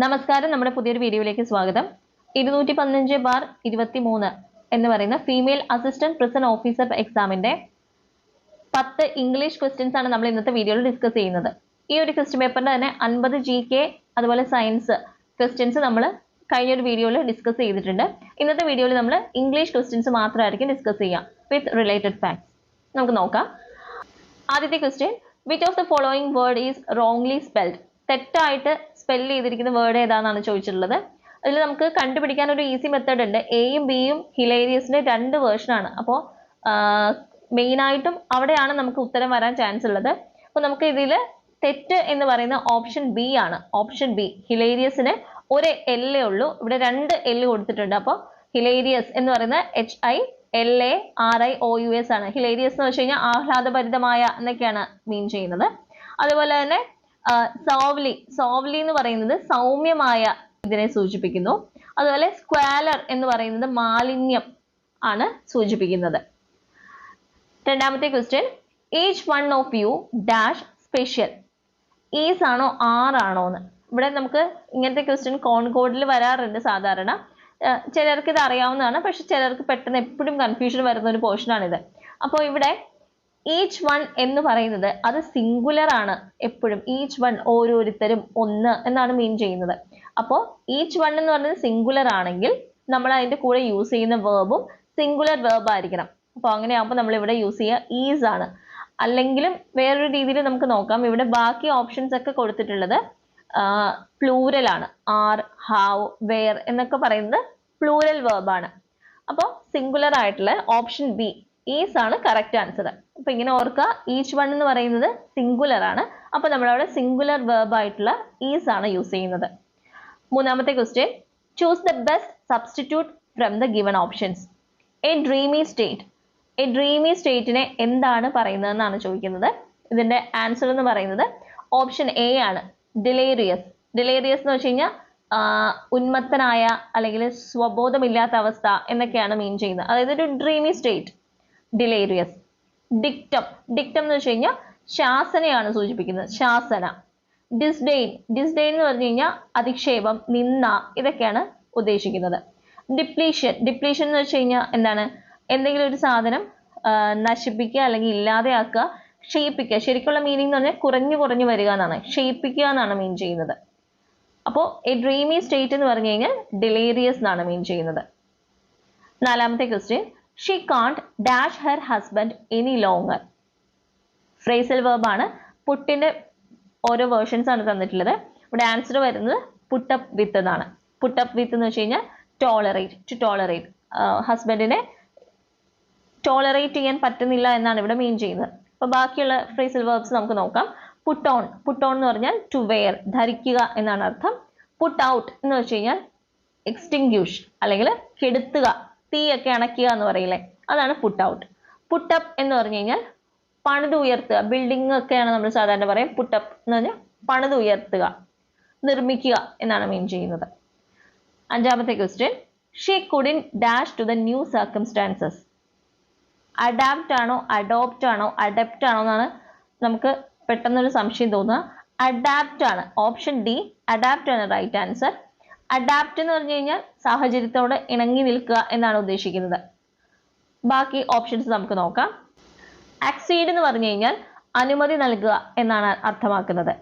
നമസ്കാരം നമ്മുടെ പുതിയൊരു വീഡിയോയിലേക്ക് സ്വാഗതം. ഇരുന്നൂറ്റി പതിനഞ്ച് ബാർ ഇരുപത്തി മൂന്ന് എന്ന് പറയുന്ന ഫീമെയിൽ അസിസ്റ്റന്റ് പ്രിസൺ ഓഫീസർ എക്സാമിന്റെ പത്ത് ഇംഗ്ലീഷ് ക്വസ്റ്റ്യൻസ് ആണ് നമ്മൾ ഇന്നത്തെ വീഡിയോയിൽ ഡിസ്കസ് ചെയ്യുന്നത്. ഈ ഒരു ക്വസ്റ്റ്യൻ പേപ്പറിന്റെ തന്നെ അൻപത് ജി കെ അതുപോലെ സയൻസ് ക്വസ്റ്റ്യൻസ് നമ്മൾ കഴിഞ്ഞ ഒരു വീഡിയോയിൽ ഡിസ്കസ് ചെയ്തിട്ടുണ്ട്. ഇന്നത്തെ വീഡിയോയിൽ നമ്മൾ ഇംഗ്ലീഷ് ക്വസ്റ്റ്യൻസ് മാത്രമായിരിക്കും ഡിസ്കസ് ചെയ്യാം വിത്ത് റിലേറ്റഡ് ഫാക്ട്സ് നമുക്ക് നോക്കാം. ആദ്യത്തെ question which of the following word is wrongly spelled തെറ്റായിട്ട് സ്പെൽ ചെയ്തിരിക്കുന്ന വേർഡ് ഏതാണെന്നാണ് ചോദിച്ചിട്ടുള്ളത്. അതിൽ നമുക്ക് കണ്ടുപിടിക്കാൻ ഒരു ഈസി മെത്തേഡ് ഉണ്ട്. എയും ബിയും ഹിലേരിയസിന്റെ രണ്ട് വേർഷനാണ് അപ്പോൾ മെയിനായിട്ടും അവിടെയാണ് നമുക്ക് ഉത്തരം വരാൻ ചാൻസ് ഉള്ളത്. അപ്പോൾ നമുക്ക് ഇതിൽ തെറ്റ് എന്ന് പറയുന്ന ഓപ്ഷൻ ബി ആണ്. ഓപ്ഷൻ ബി ഹിലേരിയസിന് ഒരു എല്ലേ ഉള്ളൂ. ഇവിടെ രണ്ട് എല്ല് കൊടുത്തിട്ടുണ്ട്. അപ്പോൾ ഹിലേരിയസ് എന്ന് പറയുന്ന H I L A R I O U S ആണ്. ഹിലേരിയസ് എന്ന് വെച്ച് കഴിഞ്ഞാൽ ആഹ്ലാദഭരിതമായ എന്നൊക്കെയാണ് മീൻ ചെയ്യുന്നത്. അതുപോലെ തന്നെ സോവ്ലി സോവ്ലി എന്ന് പറയുന്നത് സൗമ്യമായ ഇതിനെ സൂചിപ്പിക്കുന്നു. അതുപോലെ സ്ക്വാലർ എന്ന് പറയുന്നത് മാലിന്യം ആണ് സൂചിപ്പിക്കുന്നത്. രണ്ടാമത്തെ question each one of you dash special is ആണോ ആർ ആണോ എന്ന്. ഇവിടെ നമുക്ക് ഇങ്ങനത്തെ ക്വസ്റ്റ്യൻ കോൺകോഡിൽ വരാറുണ്ട് സാധാരണ. ചിലർക്ക് ഇത് അറിയാവുന്നതാണ്. പക്ഷെ ചിലർക്ക് പെട്ടെന്ന് എപ്പോഴും കൺഫ്യൂഷൻ വരുന്ന ഒരു പോർഷനാണിത് അപ്പോൾ ഇവിടെ ഈച്ച് വൺ എന്ന് പറയുന്നത് അത് സിംഗുലർ ആണ് എപ്പോഴും. ഈച്ച് വൺ ഓരോരുത്തരും ഒന്ന് എന്നാണ് മീൻ ചെയ്യുന്നത്. അപ്പോൾ ഈച്ച് വൺ എന്ന് പറയുന്നത് സിംഗുലർ ആണെങ്കിൽ നമ്മൾ അതിന്റെ കൂടെ യൂസ് ചെയ്യുന്ന വേർബും സിംഗുലർ വേർബ് ആയിരിക്കണം. അപ്പോൾ അങ്ങനെയാകുമ്പോൾ നമ്മൾ ഇവിടെ യൂസ് ചെയ്യുക ഈസ് ആണ്. അല്ലെങ്കിലും വേറൊരു രീതിയിൽ നമുക്ക് നോക്കാം. ഇവിടെ ബാക്കി ഓപ്ഷൻസ് ഒക്കെ കൊടുത്തിട്ടുള്ളത് പ്ലൂരൽ ആണ്. ആർ ഹാവ് വെയർ എന്നൊക്കെ പറയുന്നത് പ്ലൂരൽ വേർബാണ് അപ്പോൾ സിംഗുലർ ആയിട്ടുള്ള ഓപ്ഷൻ ബി ഈസ് ആണ് കറക്റ്റ് ആൻസർ അപ്പൊ ഇങ്ങനെ ഓർക്കുക ഈച്ച് വൺ എന്ന് പറയുന്നത് സിംഗുലർ ആണ്. അപ്പൊ നമ്മളവിടെ സിംഗുലർ വേർബ് ആയിട്ടുള്ള ഈസ് ആണ് യൂസ് ചെയ്യുന്നത്. മൂന്നാമത്തെ question choose the best substitute from the given options a dreamy state a dreamy സ്റ്റേറ്റിനെ എന്താണ് പറയുന്നതെന്നാണ് ചോദിക്കുന്നത്. ഇതിന്റെ ആൻസർ എന്ന് പറയുന്നത് ഓപ്ഷൻ എ ആണ്. ഡിലേറിയസ് ഡിലേറിയസ് എന്ന് വെച്ച് കഴിഞ്ഞാൽ ഉന്മത്തനായ അല്ലെങ്കിൽ സ്വബോധമില്ലാത്ത അവസ്ഥ എന്നൊക്കെയാണ് മീൻ ചെയ്യുന്നത്. അതായത് ഒരു dreamy state delirious dictum dictum എന്ന് വെച്ച് കഴിഞ്ഞാൽ ശാസനയാണ് സൂചിപ്പിക്കുന്നത്. ശാസന. ഡിസ്ഡെയിൻ ഡിസ്ഡെയിൻ എന്ന് പറഞ്ഞു കഴിഞ്ഞാൽ അധിക്ഷേപം നിന്ന ഇതൊക്കെയാണ് ഉദ്ദേശിക്കുന്നത്. ഡിപ്ലീഷൻ ഡിപ്ലീഷൻ എന്ന് വെച്ച് കഴിഞ്ഞാൽ എന്താണ്? എന്തെങ്കിലും ഒരു സാധനം നശിപ്പിക്കുക അല്ലെങ്കിൽ ഇല്ലാതെയാക്കുക ക്ഷയിപ്പിക്കുക. ശരിക്കുള്ള മീനിങ് എന്ന് പറഞ്ഞാൽ കുറഞ്ഞു കുറഞ്ഞു വരിക എന്നാണ്. ക്ഷയിപ്പിക്കുക എന്നാണ് മീൻ ചെയ്യുന്നത്. അപ്പോൾ എ ഡ്രീമി സ്റ്റേറ്റ് എന്ന് പറഞ്ഞു കഴിഞ്ഞാൽ ഡിലേറിയസ് എന്നാണ് മീൻ ചെയ്യുന്നത്. നാലാമത്തെ question she can't dash her husband any longer phrasal വേർബാണ് ആണ്. പുട്ടിന്റെ ഓരോ വേർഷൻസ് ആണ് തന്നിട്ടുള്ളത്. ഇവിടെ ആൻസർ വരുന്നത് പുട്ടപ്പ് വിത്ത് എന്നാണ്. പുട്ടപ്പ് വിത്ത് എന്ന് വെച്ച് കഴിഞ്ഞാൽ ടോളറേറ്റ് ടു ടോളറേറ്റ് ഹസ്ബൻഡിനെ ടോളറേറ്റ് ചെയ്യാൻ പറ്റുന്നില്ല എന്നാണ് ഇവിടെ മീൻ ചെയ്യുന്നത്. അപ്പോൾ ബാക്കിയുള്ള ഫ്രേസൽ വേർബ്സ് നമുക്ക് നോക്കാം. പുട്ട് ഓൺ പുട്ട് ഓൺ എന്ന് പറഞ്ഞാൽ ടു വെയർ ധരിക്കുക എന്നാണ് അർത്ഥം. പുട്ട് ഔട്ട് എന്ന് വെച്ച് കഴിഞ്ഞാൽ എക്സ്റ്റിങ്ക്യൂഷ് അല്ലെങ്കിൽ കെടുത്തുക. തീയൊക്കെ അണയ്ക്കുക എന്ന് പറയില്ലേ? അതാണ് പുട്ട് ഔട്ട് പുട്ടപ്പ് എന്ന് പറഞ്ഞു കഴിഞ്ഞാൽ പണിത് ഉയർത്തുക. ബിൽഡിംഗ് ഒക്കെയാണ് നമ്മൾ സാധാരണ പറയും പുട്ടപ്പ് എന്ന് പറഞ്ഞാൽ പണിത് ഉയർത്തുക നിർമ്മിക്കുക എന്നാണ് മീൻ ചെയ്യുന്നത്. അഞ്ചാമത്തെ question she couldn't dash to the new circumstances adapt ആണോ അഡോപ്റ്റ് ആണോ അഡപ്റ്റ് ആണോ എന്നാണ് നമുക്ക് പെട്ടെന്നൊരു സംശയം തോന്നുക. അഡാപ്റ്റ് ആണ്. ഓപ്ഷൻ ഡി അഡാപ്റ്റ് ആണ് റൈറ്റ് ആൻസർ അഡാപ്റ്റ് എന്ന് പറഞ്ഞു കഴിഞ്ഞാൽ സാഹചര്യത്തോട് ഇണങ്ങി നിൽക്കുക എന്നാണ് ഉദ്ദേശിക്കുന്നത്. ബാക്കി ഓപ്ഷൻസ് നമുക്ക് നോക്കാം. അക്സീഡ് എന്ന് പറഞ്ഞു കഴിഞ്ഞാൽ അനുമതി നൽകുക എന്നാണ് അർത്ഥമാക്കുന്നത്.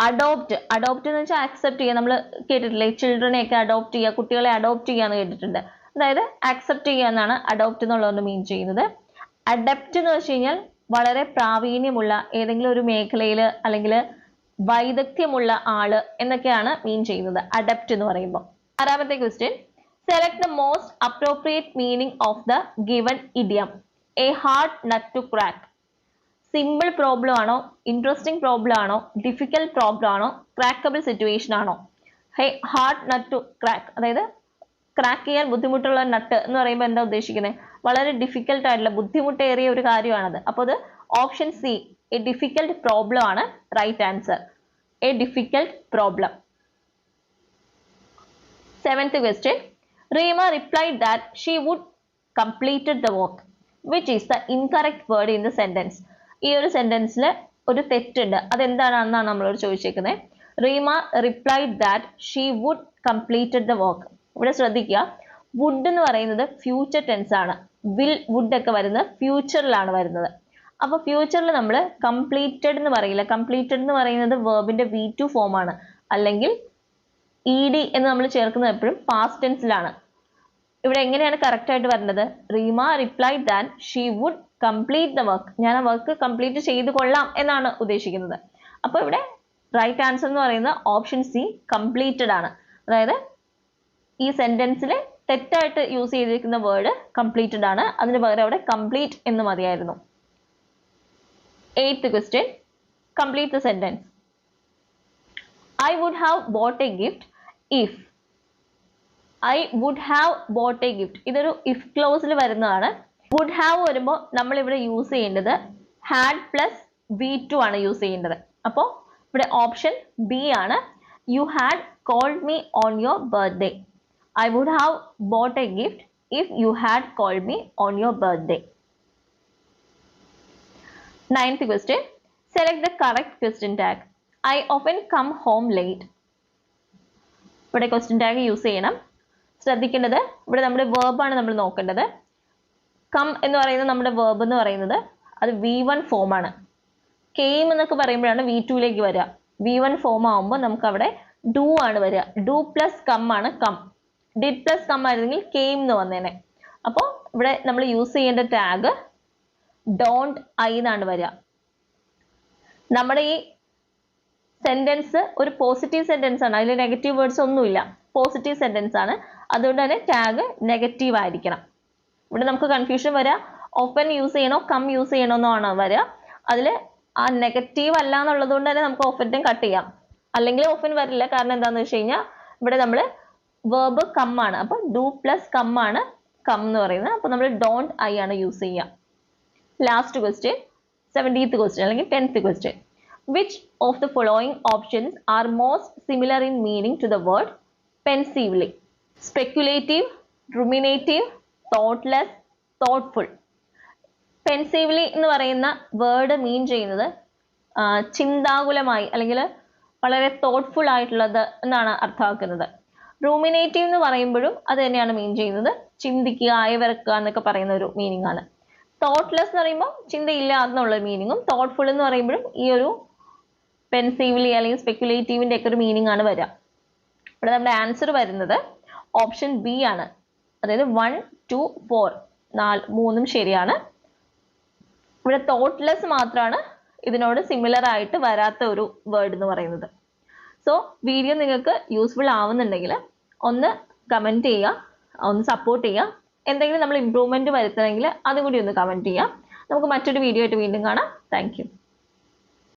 അഡോപ്റ്റ് അഡോപ്റ്റ് എന്ന് വെച്ചാൽ അക്സെപ്റ്റ് ചെയ്യുക. നമ്മൾ കേട്ടിട്ടില്ലേ? ചിൽഡ്രനെയൊക്കെ അഡോപ്റ്റ് ചെയ്യുക കുട്ടികളെ അഡോപ്റ്റ് ചെയ്യുക എന്ന് കേട്ടിട്ടുണ്ട്. അതായത് അക്സെപ്റ്റ് ചെയ്യുക എന്നാണ് അഡോപ്റ്റ് എന്നുള്ളതുകൊണ്ട് മീൻ ചെയ്യുന്നത്. അഡപ്റ്റ് എന്ന് വെച്ച് കഴിഞ്ഞാൽ വളരെ പ്രാവീണ്യമുള്ള ഏതെങ്കിലും ഒരു മേഖലയിൽ അല്ലെങ്കിൽ വൈദഗ്ധ്യമുള്ള ആൾ എന്നൊക്കെയാണ് മീൻ ചെയ്യുന്നത്. അഡപ്റ്റ് എന്ന് പറയുമ്പോൾ ആറാമത്തെ question select the most appropriate meaning of the given idiom a hard nut to crack simple problem ആണോ? ഇൻട്രസ്റ്റിംഗ് പ്രോബ്ലം ആണോ? ഡിഫിക്കൽട്ട് പ്രോബ്ലം ആണോ? ക്രാക്കബിൾ സിറ്റുവേഷൻ ആണോ? A hard nut to crack അതായത് ക്രാക്ക് ചെയ്യാൻ ബുദ്ധിമുട്ടുള്ള നട്ട് എന്ന് പറയുമ്പോൾ എന്താ ഉദ്ദേശിക്കുന്നത് വളരെ ഡിഫിക്കൽട്ട് ആയിട്ടുള്ള ബുദ്ധിമുട്ടേറിയ ഒരു കാര്യമാണത്. അപ്പോൾ അത് option C a difficult problem ആണ് right answer a difficult problem. Seventh question. Reema replied that she would completed the work, which is the incorrect word in the sentence. ഈ ഒരു സെന്റൻസിൽ ഒരു തെറ്റുണ്ട് അതെന്താണെന്നാണ് നമ്മളോട് ചോദിച്ചേക്കുന്നത് Reema replied that she would completed the work ഇവിടെ ശ്രദ്ധിക്കുക would എന്ന് പറയുന്നത് ഫ്യൂച്ചർ ടെൻസ് ആണ് വിൽ വുഡ് ഒക്കെ വരുന്നത് ഫ്യൂച്ചറിലാണ് വരുന്നത് അപ്പോൾ ഫ്യൂച്ചറിൽ നമ്മൾ കംപ്ലീറ്റഡ് എന്ന് പറയില്ല. കംപ്ലീറ്റഡ് എന്ന് പറയുന്നത് വേർബിന്റെ വി ടു ഫോം ആണ്. അല്ലെങ്കിൽ ഇ ഡി എന്ന് നമ്മൾ ചേർക്കുന്നത് എപ്പോഴും പാസ്റ്റ് ടെൻസിലാണ് ഇവിടെ എങ്ങനെയാണ് കറക്റ്റ് ആയിട്ട് വരുന്നത് Reema replied than she would complete the work ഞാൻ ആ വർക്ക് കംപ്ലീറ്റ് ചെയ്ത് കൊള്ളാം എന്നാണ് ഉദ്ദേശിക്കുന്നത്. അപ്പോൾ ഇവിടെ റൈറ്റ് ആൻസർ എന്ന് പറയുന്നത് ഓപ്ഷൻ സി കംപ്ലീറ്റഡ് ആണ്. അതായത് ഈ സെന്റൻസിൽ തെറ്റായിട്ട് യൂസ് ചെയ്തിരിക്കുന്ന വേർഡ് കംപ്ലീറ്റഡ് ആണ്. അതിന് പകരം അവിടെ കംപ്ലീറ്റ് എന്ന് മതിയായിരുന്നു. Eighth question. Complete the sentence. I would have bought a gift if. I would have bought a gift ഇതൊരു ഇഫ് ക്ലോസിൽ വരുന്നതാണ് വുഡ് ഹാവ് വരുമ്പോൾ നമ്മൾ ഇവിടെ യൂസ് ചെയ്യേണ്ടത് ഹാഡ് പ്ലസ് വി ടു ആണ് യൂസ് ചെയ്യേണ്ടത് അപ്പോൾ ഇവിടെ ഓപ്ഷൻ ബി ആണ് you had called me on your birthday I would have bought a gift if you had called me on your birthday ninth question. Select the correct question tag. I often come home late. ഇവിടെ question tag use ചെയ്യണം. ശ്രദ്ധിക്കേണ്ടത് ഇവിടെ നമ്മുടെ വേർബാണ് നമ്മൾ നോക്കേണ്ടത്. Come എന്ന് പറയുന്നത് നമ്മുടെ വേർബ് എന്ന് പറയുന്നത് അത് വി വൺ ഫോമാണ് കെയിം എന്നൊക്കെ പറയുമ്പോഴാണ് വി ടുവിലേക്ക് വരിക. വി വൺ ഫോം ആകുമ്പോൾ നമുക്ക് അവിടെ ഡു ആണ് വരിക. ഡു പ്ലസ് കം ആണ് കം ഡിഡ് പ്ലസ് കം ആയിരുന്നെങ്കിൽ കെയിം എന്ന് വന്നേനെ. അപ്പോൾ ഇവിടെ നമ്മൾ യൂസ് ചെയ്യേണ്ട ടാഗ് ഡോണ്ട് ഐ എന്നാണ് വരിക. നമ്മുടെ ഈ സെന്റൻസ് ഒരു പോസിറ്റീവ് സെന്റൻസ് ആണ്. അതിൽ നെഗറ്റീവ് വേർഡ്സ് ഒന്നുമില്ല. പോസിറ്റീവ് സെന്റൻസ് ആണ്. അതുകൊണ്ട് തന്നെ ടാഗ് നെഗറ്റീവ് ആയിരിക്കണം. ഇവിടെ നമുക്ക് കൺഫ്യൂഷൻ വരിക ഓപ്പൺ യൂസ് ചെയ്യണോ? കം യൂസ് ചെയ്യണോ എന്നാണ് വരിക. അതിൽ ആ നെഗറ്റീവ് അല്ല എന്നുള്ളത് കൊണ്ട് തന്നെ നമുക്ക് ഓഫന്റും കട്ട് ചെയ്യാം. അല്ലെങ്കിൽ ഓഫൻ വരില്ല. കാരണം എന്താണെന്ന് വെച്ച് കഴിഞ്ഞാൽ ഇവിടെ നമ്മൾ വേർബ് കം ആണ്. അപ്പോൾ ഡു പ്ലസ് കം ആണ്. കം എന്ന് പറയുന്നത്. അപ്പോൾ നമ്മൾ ഡോണ്ട് ഐ ആണ് യൂസ് ചെയ്യുക ലാസ്റ്റ് ക്വസ്റ്റ്യൻ സെവന്റീത്ത് ക്വസ്റ്റ്യൻ അല്ലെങ്കിൽ tenth question which of the following options are most similar in meaning to the word pensively speculative ruminative thoughtless thoughtful pensively എന്ന് പറയുന്ന വേർഡ് മീൻ ചെയ്യുന്നത് ചിന്താകുലമായി അല്ലെങ്കിൽ വളരെ തോട്ട്ഫുൾ ആയിട്ടുള്ളത് എന്നാണ് അർത്ഥമാക്കുന്നത്. റൂമിനേറ്റീവ് എന്ന് പറയുമ്പോഴും അത് തന്നെയാണ് മീൻ ചെയ്യുന്നത്. ചിന്തിക്കുക അയവിറക്കുക എന്നൊക്കെ പറയുന്ന ഒരു മീനിങ് ആണ്. തോട്ട്ലെസ് എന്ന് പറയുമ്പോൾ ചിന്തയില്ല എന്നുള്ള മീനിങ്ങും തോട്ട്ഫുൾ എന്ന് പറയുമ്പോഴും ഈ ഒരു പെൻസീവ്ലി അല്ലെങ്കിൽ സ്പെക്യുലേറ്റീവിന്റെ ഒക്കെ ഒരു മീനിങ് ആണ് വരിക ഇവിടെ നമ്മുടെ ആൻസർ വരുന്നത് ഓപ്ഷൻ ബി ആണ്. അതായത് വൺ ടു ഫോർ നാല് മൂന്നും ശരിയാണ്. ഇവിടെ തോട്ട്ലെസ് മാത്രമാണ് ഇതിനോട് സിമിലർ ആയിട്ട് വരാത്ത ഒരു വേർഡ് എന്ന് പറയുന്നത്. സോ വീഡിയോ നിങ്ങൾക്ക് യൂസ്ഫുൾ ആവുന്നുണ്ടെങ്കിൽ ഒന്ന് കമന്റ് ചെയ്യുക ഒന്ന് സപ്പോർട്ട് ചെയ്യുക. എന്തെങ്കിലും നമ്മൾ ഇമ്പ്രൂവ്മെന്റ് വരുത്തണമെങ്കിൽ അതും കൂടി ഒന്ന് കമന്റ് ചെയ്യാം. നമുക്ക് മറ്റൊരു വീഡിയോ ആയിട്ട് വീണ്ടും കാണാം. താങ്ക്